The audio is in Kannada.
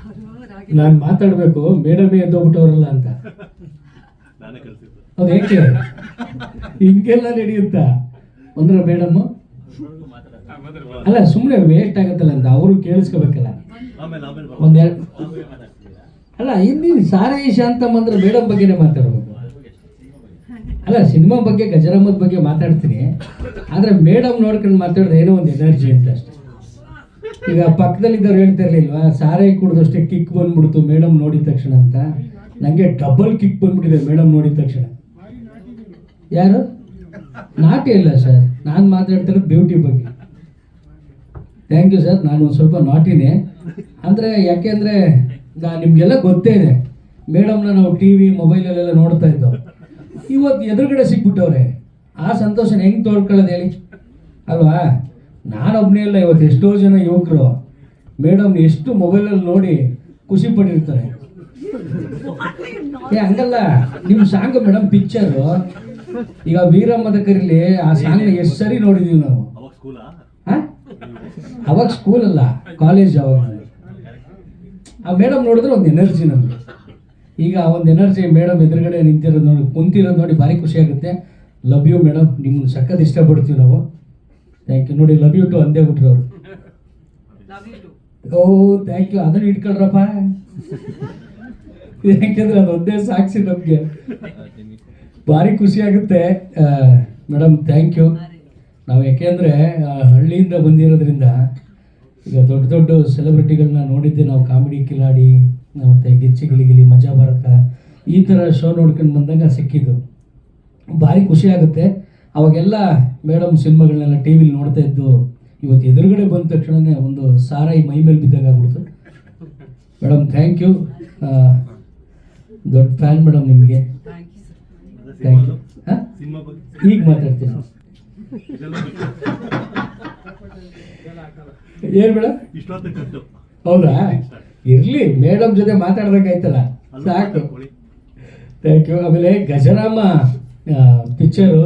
ನಾನು ಮಾತಾಡಬೇಕು ಮೇಡಮೇ ಎದ್ದೋಗ್ಬಿಟ್ಟವ್ರಲ್ಲ ಅಂತ. ಅದು ಏಕೆ? ಹಿಂಗೆಲ್ಲ ನಡೆಯುತ್ತ? ಅಂದ್ರ ಮೇಡಮ್? ಅಲ್ಲ ಸುಮ್ಮನೆ ವೇಸ್ಟ್ ಆಗತ್ತಲ್ಲ ಅಂತ ಅವರು ಕೇಳಿಸ್ಕೋಬೇಕಲ್ಲ. ಒಂದೆರಡು ಅಲ್ಲ ಇನ್ನೇನು ಸಾರೇ ಶಾಂತಮ್ ಅಂದ್ರೆ ಮೇಡಮ್ ಬಗ್ಗೆನೇ ಮಾತಾಡ್ಬೇಕು. ಅಲ್ಲ ಸಿನಿಮಾ ಬಗ್ಗೆ ಗಜರಮ್ಮದ ಬಗ್ಗೆ ಮಾತಾಡ್ತೀನಿ. ಆದರೆ ಮೇಡಮ್ ನೋಡ್ಕೊಂಡು ಮಾತಾಡಿದ್ರೆ ಏನೋ ಒಂದು ಎನರ್ಜಿ ಅಂತ ಅಷ್ಟೇ. ಈಗ ಪಕ್ಕದಲ್ಲಿದ್ದವ್ರು ಹೇಳ್ತಾ ಇರ್ಲಿಲ್ವಾ ಸಾರೇ ಕುಡಿದಷ್ಟೇ ಕಿಕ್ ಬಂದ್ಬಿಡ್ತು ಮೇಡಮ್ ನೋಡಿದ ತಕ್ಷಣ ಅಂತ. ನನಗೆ ಡಬಲ್ ಕಿಕ್ ಬಂದ್ಬಿಟ್ಟಿದೆ ಮೇಡಮ್ ನೋಡಿದ ತಕ್ಷಣ. ಯಾರು? ನಾಟಿ ಇಲ್ಲ ಸರ್ ನಾನು ಮಾತಾಡ್ತಿರೋದು ಬ್ಯೂಟಿ ಬಗ್ಗೆ. ಥ್ಯಾಂಕ್ ಯು ಸರ್ ನಾನು ಒಂದು ಸ್ವಲ್ಪ ನಾಟಿನೇ. ಅಂದರೆ ಯಾಕೆಂದರೆ ನಾ ನಿಮಗೆಲ್ಲ ಗೊತ್ತೇ ಇದೆ. ಮೇಡಮ್ನ ನಾವು ಟಿ ವಿ ಮೊಬೈಲಲ್ಲೆಲ್ಲ ನೋಡ್ತಾ ಇದ್ದೋ. ಇವತ್ತು ಎದುರುಗಡೆ ಸಿಕ್ಬಿಟ್ಟವ್ರೆ. ಆ ಸಂತೋಷನ ಹೆಂಗೆ ತೋಡ್ಕೊಳ್ಳೋದು ಹೇಳಿ? ಅಲ್ವಾ? ನಾನೊಬ್ಬನೇ ಇಲ್ಲ ಇವತ್ತು ಎಷ್ಟೋ ಜನ ಯುವಕರು. ಮೇಡಮ್ ಎಷ್ಟು ಮೊಬೈಲಲ್ಲಿ ನೋಡಿ ಖುಷಿ ಪಟ್ಟಿರ್ತಾರೆ. ಏ ಹಂಗಲ್ಲ ನಿಮ್ಮ ಸಾಂಗ್ ಮೇಡಮ್ ಪಿಕ್ಚರು ಈಗ ವೀರಮ್ಮದ ಕರೀಲಿ ಆ ಸಾಂಗ್ನ ಎಷ್ಟು ಸರಿ ನೋಡಿದೀವಿ ನಾವು. ಅವಾಗ ಸ್ಕೂಲಾ ಅಲ್ಲ ಕಾಲೇಜ್ ಅವಾಗ. ಆ ಮೇಡಮ್ ನೋಡಿದ್ರೆ ಒಂದು ಎನರ್ಜಿ ನಮಗೆ. ಈಗ ಒಂದು ಎನರ್ಜಿ ಮೇಡಮ್ ಎದುರುಗಡೆ ನಿಂತಿರೋದು ನೋಡಿ ಕುಂತಿರೋದು ನೋಡಿ ಭಾರಿ ಖುಷಿ ಆಗುತ್ತೆ. ಲವ್ ಯು ಮೇಡಮ್ ನಿಮ್ಗೆ ಸಖತ್ ಇಷ್ಟಪಡ್ತೀವಿ ನಾವು. ಥ್ಯಾಂಕ್ ಯು ನೋಡಿ ಲವ್ ಯು ಟು ಅಂದೇ ಬಿಟ್ರು ಅವರು ಓ ಥ್ಯಾಂಕ್ ಯು ಅದನ್ನು ಇಟ್ಕೊಳ್ರಪ್ಪ ಯಾಕೆಂದ್ರೆ ಅದು ಒಂದೇ ಸಾಕ್ಷಿ ನಮಗೆ. ಭಾರಿ ಖುಷಿ ಆಗುತ್ತೆ. ಮೇಡಮ್ ಥ್ಯಾಂಕ್ ಯು ನಾವು ಯಾಕೆಂದರೆ ಹಳ್ಳಿಯಿಂದ ಬಂದಿರೋದ್ರಿಂದ ಈಗ ದೊಡ್ಡ ದೊಡ್ಡ ಸೆಲೆಬ್ರಿಟಿಗಳನ್ನ ನೋಡಿದ್ದೆ. ನಾವು ಕಾಮಿಡಿ ಕಿಲಾಡಿ ಮತ್ತು ಗಿಚ್ಚಿ ಗಿಲಿಗಿಲಿ ಮಜಾ ಭಾರತ ಈ ಥರ ಶೋ ನೋಡ್ಕೊಂಡು ಬಂದಾಗ ಸಿಕ್ಕಿದ್ದು. ಭಾರಿ ಖುಷಿ ಆಗುತ್ತೆ. ಅವಾಗೆಲ್ಲ ಮೇಡಮ್ ಸಿನಿಮಾಗಳನ್ನೆಲ್ಲ ಟಿ ವಿಲಿ ನೋಡ್ತಾ ಇದ್ದು ಇವತ್ತು ಎದುರುಗಡೆ ಬಂದ ತಕ್ಷಣವೇ ಒಂದು ಸಾರಾಯಿ ಮೈ ಮೇಲೆ ಬಿದ್ದಾಗ ಆಗ್ಬಿಡ್ತು. ಮೇಡಮ್ ಥ್ಯಾಂಕ್ ಯು ದೊಡ್ಡ ಫ್ಯಾನ್ ಮೇಡಮ್ ನಿಮಗೆ. ಥ್ಯಾಂಕ್ ಯು ಹಾಂ? ಈಗ ಮಾತಾಡ್ತೀನಿ. ಏನು ಮೇಡಮ್? ಹೌದಾ? ಇರ್ಲಿ ಮೇಡಮ್ ಜೊತೆ ಮಾತಾಡ್ಬೇಕಾಯ್ತಲ್ಲ. ಸಾಕು. ಥ್ಯಾಂಕ್ ಯು ಆಮೇಲೆ ಗಜರಾಮ ಪಿಕ್ಚರು